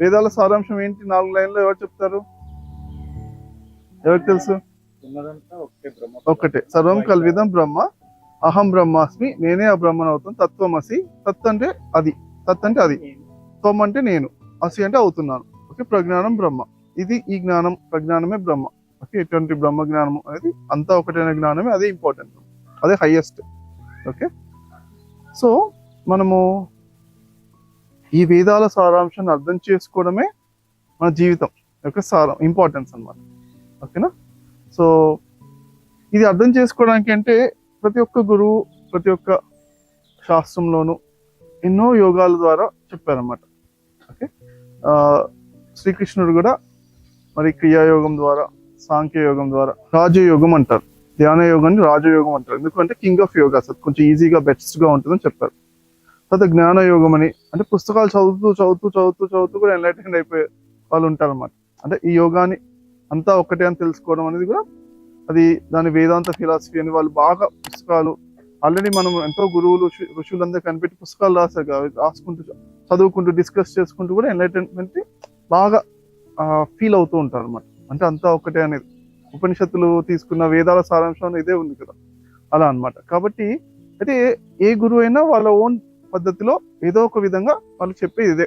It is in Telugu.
వేదాల సారాంశం ఏంటి? నాలుగు లైన్లో ఎవరు చెప్తారు? ఎవరికి తెలుసు? ఒక్కటే. సర్వం కల్విదం బ్రహ్మ. అహం బ్రహ్మాస్మి. నేనే ఆ బ్రహ్మను అవుతాను. తత్వమసి తత్ అంటే అది. తత్ అంటే అది. త్వం అంటే నేను. అసి అంటే అవుతున్నాను. ఓకే ప్రజ్ఞానం బ్రహ్మ. ఇది ఈ జ్ఞానం. ప్రజ్ఞానమే బ్రహ్మ. ఓకే ఎటువంటి బ్రహ్మ జ్ఞానం అనేది అంతా ఒకటైన జ్ఞానమే అదే ఇంపార్టెంట్ అదే హైయెస్ట్ ఓకే. సో మనము ఈ వేదాల సారాంశాన్ని అర్థం చేసుకోవడమే మన జీవితం యొక్క సారం ఇంపార్టెన్స్ అన్నమాట. ఓకేనా సో ఇది అర్థం చేసుకోవడానికి అంటే ప్రతి ఒక్క గురువు ప్రతి ఒక్క శాస్త్రంలోనూ ఎన్నో యోగాల ద్వారా చెప్పారన్నమాట. ఓకే శ్రీకృష్ణుడు కూడా మరి క్రియాయోగం ద్వారా సాంఖ్య యోగం ద్వారా రాజయోగం అంటారు. ధ్యాన యోగాన్ని రాజయోగం అంటారు. ఎందుకంటే కింగ్ ఆఫ్ యోగా సార్ కొంచెం ఈజీగా బెస్ట్గా ఉంటుందని చెప్పారు. తర్వాత జ్ఞాన యోగం అని అంటే పుస్తకాలు చదువుతూ చదువుతూ చదువుతూ చదువుతూ కూడా ఎన్లైటెండ్ అయిపోయే వాళ్ళు ఉంటారు అన్నమాట అంటే ఈ యోగాని అంతా ఒక్కటే అని తెలుసుకోవడం అనేది కూడా అది దాని వేదాంత ఫిలాసఫీ అని వాళ్ళు బాగా పుస్తకాలు ఆల్రెడీ మనం ఎంతో గురువులు ఋషులందరూ కనిపెట్టి పుస్తకాలు రాశారు కాబట్టి రాసుకుంటూ చదువుకుంటూ డిస్కస్ చేసుకుంటూ కూడా ఎంలైటైన్మెంట్ బాగా ఫీల్ అవుతూ ఉంటారు అనమాట అంటే అంతా ఒకటే అనేది. ఉపనిషత్తులు తీసుకున్న వేదాల సారాంశం ఇదే ఉంది కదా. అలా అన్నమాట. కాబట్టి అయితే ఏ గురువు అయినా వాళ్ళ ఓన్ పద్ధతిలో ఏదో ఒక విధంగా వాళ్ళు చెప్పేది ఇదే.